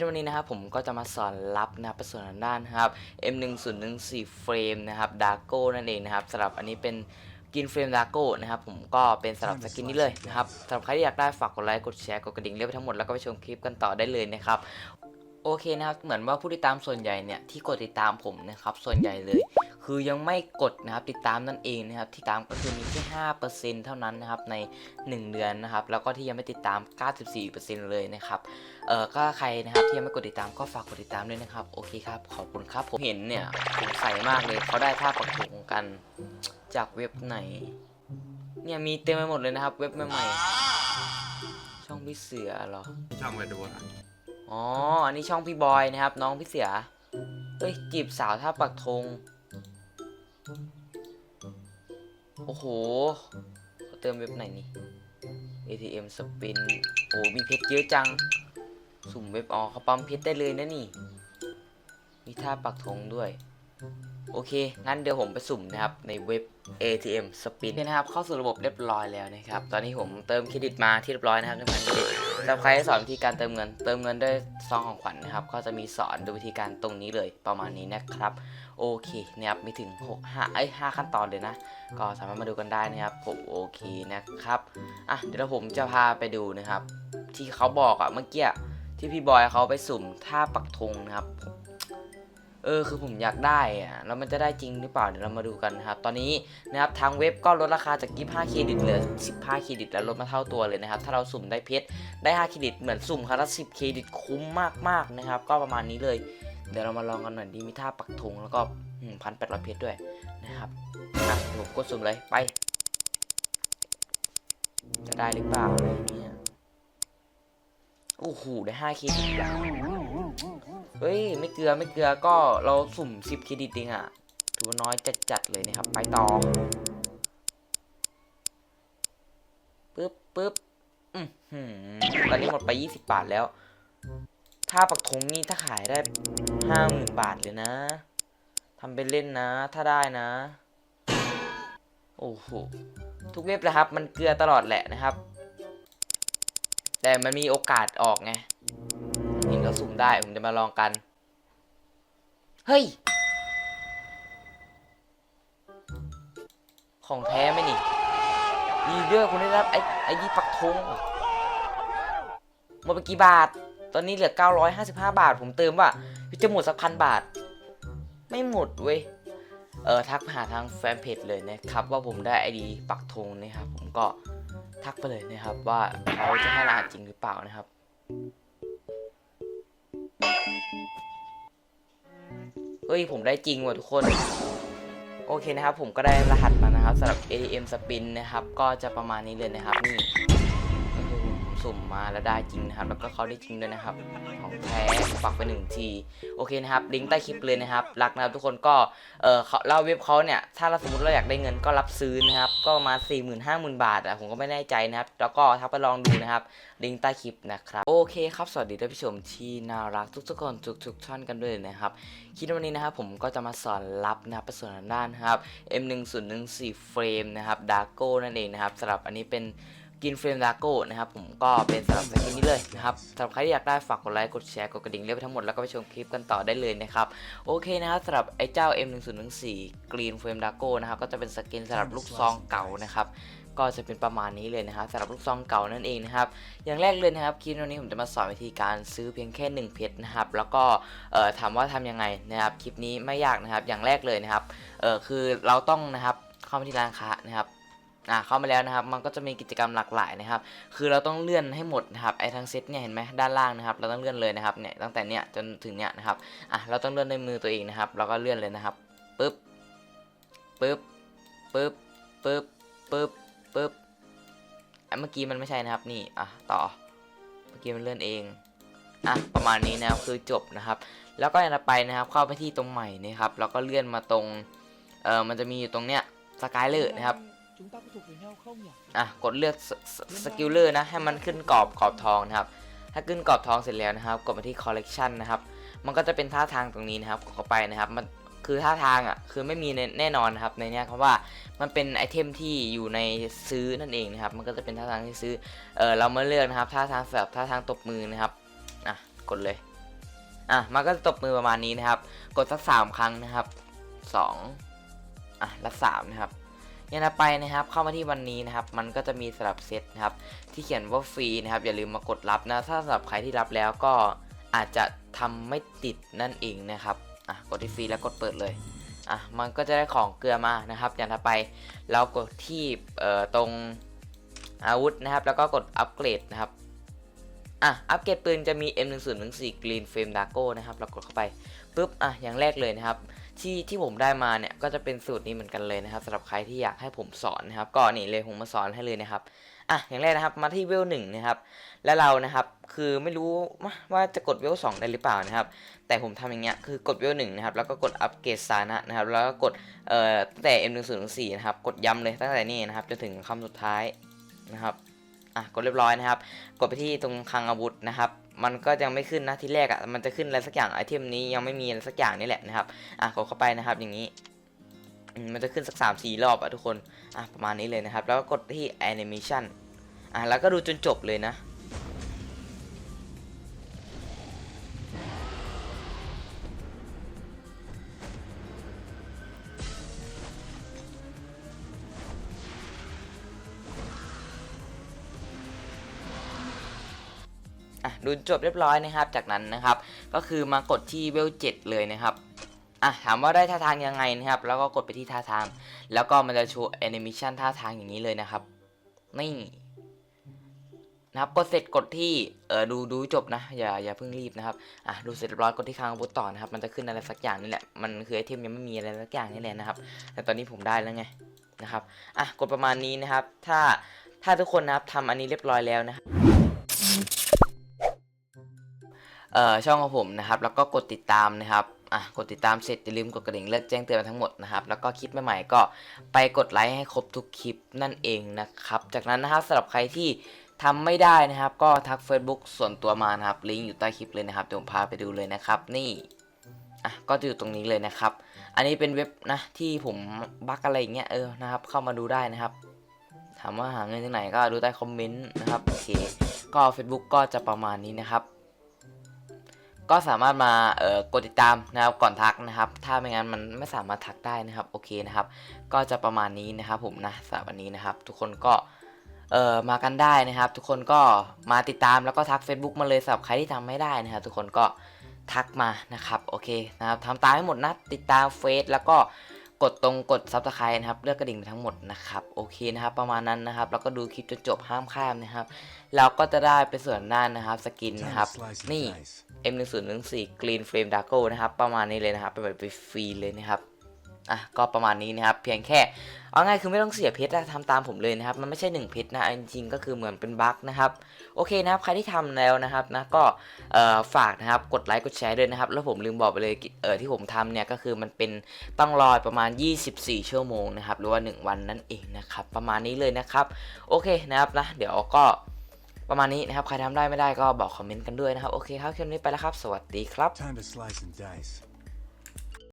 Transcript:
ลิปวันนี้นะครับผมก็จะมาสอนรับนะครับเป็นส่วนทางด้านนะครับ M1014 เฟรมนะครับดาร์โก้นั่นเองนะครับสำหรับอันนี้เป็นกินเฟรมดาร์โก้นะครับผมก็เป็นสำหรับสกินนี้เลยนะครับสำหรับใครที่อยากได้ฝากกดไลค์กดแชร์กดกระดิ่งเรียกไปทั้งหมดแล้วก็ไปชมคลิปกันต่อได้เลยนะครับโอเคนะครับเหมือนว่าผู้ติดตามส่วนใหญ่เนี่ยที่กดติดตามผมนะครับส่วนใหญ่เลย คือยังไม่กดนะครับติดตามนั่นเองนะครับที่ตามก็คือมีแค่5%เท่านั้นนะครับใน 1 เดือนนะครับแล้วก็ที่ยังไม่ติดตาม 94%เลยนะครับเออก็ใครนะครับที่ยังไม่กดติดตามก็ฝากกดติดตามด้วยนะครับโอเคครับขอบคุณครับผมเห็นเนี่ยสงสัยมากเลยเขาได้ท่าปักถุงกันจากเว็บไหนเนี่ยมีเต็มไปหมดเลยนะครับ เว็บใหม่ๆช่องพี่เสือเหรอช่องไปดูอะอ๋ออันนี้ช่องพี่บอยนะครับ น้องพี่เสือเอ้ยจีบสาวท่าปักธง โอ้โหเขาเติมเว็บไหนนี่ ATM สปิน โอ้มีเพชรเยอะจัง สุ่มเว็บอ๋อเขาปั๊มเพชรได้เลยนะนี่ มีท่าปักธงด้วย โอเค งั้นเดี๋ยวผมไปสุ่มนะครับในเว็บ ATM Spin นะครับ เข้าสู่ระบบเรียบร้อยแล้วนะครับ ตอนนี้ผมเติมเครดิตมาที่เรียบร้อยนะครับในพันเครดิตสำหรับใครที่สอนวิธีการเติมเงิน เติมเงินด้วยซองของขวัญนะครับ ก็จะมีสอนดูวิธีการตรงนี้เลยประมาณนี้นะครับ โอเคนะครับ มีถึง6 5ไอ้5ขั้นตอนเลยนะ ก็สามารถมาดูกันได้นะครับผมโอเคนะครับ อะ เดี๋ยวผมจะพาไปดูนะครับ ที่เขาบอกอะเมื่อกี้ที่พี่บอยเขาไปสุ่มท่าปักธงนะครับ เออคือผมอยากได้อะแล้วมันจะได้จริงหรือเปล่าเดี๋ยวเรามาดูกันนะครับ ตอนนี้นะครับทางเว็บก็ลดราคาจาก 25 เครดิตเหลือ 15 เครดิตแล้วลดมาเท่าตัวเลยนะครับ ถ้าเราสุ่มได้เพชรได้ 5 เครดิตเหมือนสุ่มครั้งละ10 เครดิตคุ้มมากๆนะครับ ก็ประมาณนี้เลย เดี๋ยวเรามาลองกันหน่อยดีมีท่าปักธงแล้วก็พันแปดร้อยเพชรด้วยนะครับอะผมกดสุ่มเลยไป จะได้หรือเปล่าอะไรเนี่ยโอ้โหได้5เครดิตอะ เฮ้ย ไม่เกลือไม่เกลือก็เราสุ่ม 10เครดิตเองอะถือว่าน้อยจัดๆเลยนะครับ ไปต่อปึ๊บปึ๊บอือหือตอนนี้หมดไป 20 บาทแล้ว ถ้าปักธงนี่ถ้าขายได้ห้าหมื่นบาทเลยนะทำเป็นเล่นนะ ถ้าได้นะ โอ้โห ทุกเว็บเลยครับ มันเกลือตลอดแหละนะครับ แต่มันมีโอกาสออกไง นี่เราสุ่มได้ ผมจะมาลองกัน เฮ้ย ของแท้ไหมนี่ดีด้วยคุณได้รับไอ้ไอ้ดีปักธงหมดไปกี่บาท ตอนนี้เหลือ 955 บาท ผมเติมว่าจะหมดสักพันบาท ไม่หมดเว้ย เออทักหาทางแฟนเพจเลยนะครับ ว่าผมได้ไอดีปักธงนะครับ ผมก็ทักไปเลยนะครับว่าเขาจะให้รหัสจริงหรือเปล่านะครับ เฮ้ย ผมได้จริงว่ะทุกคน โอเคนะครับ ผมก็ได้รหัสมานะครับสำหรับ ATM Spin นะครับ ก็จะประมาณนี้เลยนะครับนี่ สุ่มมาแล้วได้จริงนะครับ แล้วก็เขาได้จริงด้วยนะครับ ของแท้ปักไปหนึ่งที โอเคนะครับ ลิงก์ใต้คลิปเลยนะครับรักนะครับทุกคนก็ เออเขาเราเว็บเขาเนี่ย ถ้าเราสมมติเราอยากได้เงินก็รับซื้อนะครับ ก็ประมาณ4 0 0 0 0 5 0 0 0 บาทอะผมก็ไม่แน่ใจนะครับ แล้วก็ทักไปลองดูนะครับ ลิงก์ใต้คลิปนะครับ โอเคครับ สวัสดีท่านผู้ชมที่น่ารักทุกๆคนทุกๆท่านกันด้วยนะครับ คลิปวันนี้นะครับผมก็จะมาสอนรับนะครับป็นส่วนทางด้านนะครับ M1014 เฟรมนะครับดาร์โก้นั่นเองนะครับสำหรับอันนี้เป็น กินเฟรมดาร์โก้นะครับผมก็เป็นสำหรับสกินนี้เลยนะครับสำหรับใครที่อยากได้ฝากกดไลค์กดแชร์กดกระดิ่งเรียกไปทั้งหมดแล้วก็ไปชมคลิปกันต่อได้เลยนะครับโอเคนะครับสำหรับไอ้เจ้า M1014 Green Frame d a r g o นะครับก็จะเป็นสกินสำหรับลูกซองเก่านะครับก็จะเป็นประมาณนี้เลยนะครับสำหรับลูกซองเก่านั่นเองนะครับอย่างแรกเลยนะครับคลิปวันนี้ผมจะมาสอนวิธีการซื้อเพียงแค่ 1 เพชรนะครับแล้วก็เอ่อถามว่าทำยังไงนะครับคลิปนี้ไม่ยากนะครับอย่างแรกเลยนะครับเออคือเราต้องนะครับเข้ามาที่ร้านค้านะครับ อ่าเข้ามาแล้วนะครับมันก็จะมีกิจกรรมหลากหลายนะครับ คือเราต้องเลื่อนให้หมดนะครับไอ้ทั้งเซตเนี่ยเห็นไหมด้านล่างนะครับ เราต้องเลื่อนเลยนะครับเนี่ยตั้งแต่เนี้ยจนถึงเนี้ยนะครับอะเราต้องเลื่อนด้วยมือตัวเองนะครับ เราก็เลื่อนเลยนะครับปึ๊บปึ๊บปึ๊บปึ๊บปึ๊บปึ๊บอะเมื่อกี้มันไม่ใช่นะครับนี่อะต่อเมื่อกี้มันเลื่อนเองอะประมาณนี้นะครับคือจบนะครับ แล้วก็อย่างต่อไปนะครับ เข้าไปที่ตรงใหม่นะครับแล้วก็เลื่อนมาตรงเออมันจะมีอยู่ตรงเนี้ยสกายเลอร์นะครับ chúng ta có thuộc về nhau không nhỉ อะกดเลือกสกิลเลอร์นะให้มันขึ้นกรอบขอบทองนะครับ ถ้าขึ้นกรอบทองเสร็จแล้วนะครับ กดมาที่ collection นะครับ มันก็จะเป็นท่าทางตรงนี้นะครับกดเข้าไปนะครับ มันคือท่าทางอะคือไม่มีแน่นอนนะครับในเนี้ยเพราะว่ามันเป็นไอเทมที่อยู่ในซื้อนั่นเองนะครับ มันก็จะเป็นท่าทางที่ซื้อเออเรามาเลือกนะครับ ท่าทางสำหรับท่าทางตบมือนะครับอะกดเลยอะมันก็จะตบมือประมาณนี้นะครับ กดสักสามครั้งนะครับสองอะและสามนะครับอ ย่างต่อไปนะครับเข้ามาที่วันนี้นะครับมันก็จะมีสลับเซตนะครับที่เขียนว่าฟรีนะครับอย่าลืมมากดรับนะถ้าสำหรับใครที่รับแล้วก็อาจจะทำไม่ติดนั่นเองนะครับอะกดที่ฟรีแล้วกดเปิดเลยอะมันก็จะได้ของเกลือมานะครับ อย่างต่อไปเรากดที่เอ่อตรงอาวุธนะครับ แล้วก็กดอัปเกรดนะครับอะอัปเกรดปืนจะมี M1014 Green Flame Dago นะครับเรากดเข้าไปปุ๊บอะอย่างแรกเลยนะครับ ที่ที่ผมได้มาเนี่ยก็จะเป็นสูตรนี้เหมือนกันเลยนะครับสำหรับใครที่อยากให้ผมสอนนะครับก็นี่เลยผมมาสอนให้เลยนะครับอะอย่างแรกนะครับมาที่เวลหนึ่งนะครับแล้วเรานะครับคือไม่รู้ว่าจะกดเวลสองได้หรือเปล่านะครับ แต่ผมทำอย่างเงี้ยคือกดเวลหนึ่งนะครับแล้วก็กดอัปเกรดสานะนะครับแล้วก็กดเอ่อตั้งแต่ M1014 นะครับกดย้ำเลยตั้งแต่นี่นะครับจนถึงคำสุดท้ายนะครับอะกดเรียบร้อยนะครับ กดไปที่ตรงคลังอาวุธนะครับ มันก็ยังไม่ขึ้นนะที่แรกอะ่ะมันจะขึ้นอะไรสักอย่างไอเทมนี้ยังไม่มีอะไรสักอย่างนี่แหละนะครับอะกดเข้าไปนะครับอย่างนี้มมันจะขึ้นสักสามสี่รอบอะทุกคนอะประมาณนี้เลยนะครับ แล้วก็กดที่ animation อะแล้วก็ดูจนจบเลยนะ ดูจบเรียบร้อยนะครับ จากนั้นนะครับ ก็คือมากดที่เวล7เลยนะครับอะถามว่าได้ท่าทางยังไงนะครับ แล้วก็กดไปที่ท่าทาง แล้วก็มันจะโชว์แอนิเมชันท่าทางอย่างนี้เลยนะครับ นี่นะครับกดเสร็จกดที่เออดูดูจบนะอย่าอย่าเพิ่งรีบนะครับอะดูเสร็จเรียบร้อยกดที่ค้างอาวุธต่อนะครับ มันจะขึ้นอะไรสักอย่างนี่แหละมันคือไอเทมยังไม่มีอะไรสักอย่างนี่แหละนะครับ แต่ตอนนี้ผมได้แล้วไงนะครับอะกดประมาณนี้นะครับ ถ้าถ้าทุกคนนะครับทำอันนี้เรียบร้อยแล้วนะครับ เอ่อช่องของผมนะครับ แล้วก็กดติดตามนะครับอะกดติดตามเสร็จอย่าลืมกดกระดิ่งเลือกแจ้งเตือนมาทั้งหมดนะครับ แล้วก็คลิปใหม่ๆก็ไปกดไลค์ให้ครบทุกคลิปนั่นเองนะครับ จากนั้นนะครับสำหรับใครที่ทำไม่ได้นะครับ ก็ทัก Facebook ส่วนตัวมานะครับลิงก์อยู่ใต้คลิปเลยนะครับเดี๋ยวผมพาไปดูเลยนะครับ นี่อะก็จะอยู่ตรงนี้เลยนะครับ อันนี้เป็นเว็บนะที่ผมบักอะไรอย่างเงี้ยเออนะครับ เข้ามาดูได้นะครับถามว่าหาเงินที่ไหนก็ดูใต้คอมเมนต์นะครับโอเคก็ Facebook ก็จะประมาณนี้นะครับ ก็สามารถมาเอ่อกดติดตามนะครับก่อนทักนะครับ ถ้าไม่งั้นมันไม่สามารถทักได้นะครับโอเคนะครับ ก็จะประมาณนี้นะครับผมนะสำหรับวันนี้นะครับ ทุกคนก็เอ่อมากันได้นะครับ ทุกคนก็มาติดตามแล้วก็ทัก Facebook มาเลยสำหรับใครที่ทำไม่ได้นะครับ ทุกคนก็ทักมานะครับโอเคนะครับทำตามให้หมดนะติดตามเฟซแล้วก็ กดตรงกดซับสไครต์นะครับ เลือกกระดิ่งไปทั้งหมดนะครับ โอเคนะครับ ประมาณนั้นนะครับ แล้วก็ดูคลิปจนจบห้ามข้ามนะครับ เราก็จะได้ไปส่วนด้านนะครับสกิน Time นะครับ to slice and นี่ dice. M1014 Green Flame Dago นะครับ ประมาณนี้เลยนะครับ เป็นแบบฟรีเลยนะครับ อะก็ประมาณนี้นะครับ เพียงแค่เอาง่ายคือไม่ต้องเสียเพชรนะทำตามผมเลยนะครับ มันไม่ใช่1เพชรนะจริงๆก็คือเหมือนเป็นบั๊กนะครับโอเคนะครับใครที่ทำแล้วนะครับนะก็เอ่อฝากนะครับกดไลค์กดแชร์ด้วยนะครับ แล้วผมลืมบอกไปเลยเออที่ผมทำเนี่ยก็คือมันเป็นต้องรอประมาณ 24 ชั่วโมงนะครับหรือว่า 1 วันนั่นเองนะครับประมาณนี้เลยนะครับโอเคนะครับนะเดี๋ยวก็ประมาณนี้นะครับใครทำได้ไม่ได้ก็บอกคอมเมนต์กันด้วยนะครับโอเคครับคลิปนี้ไปแล้วครับ สวัสดีครับ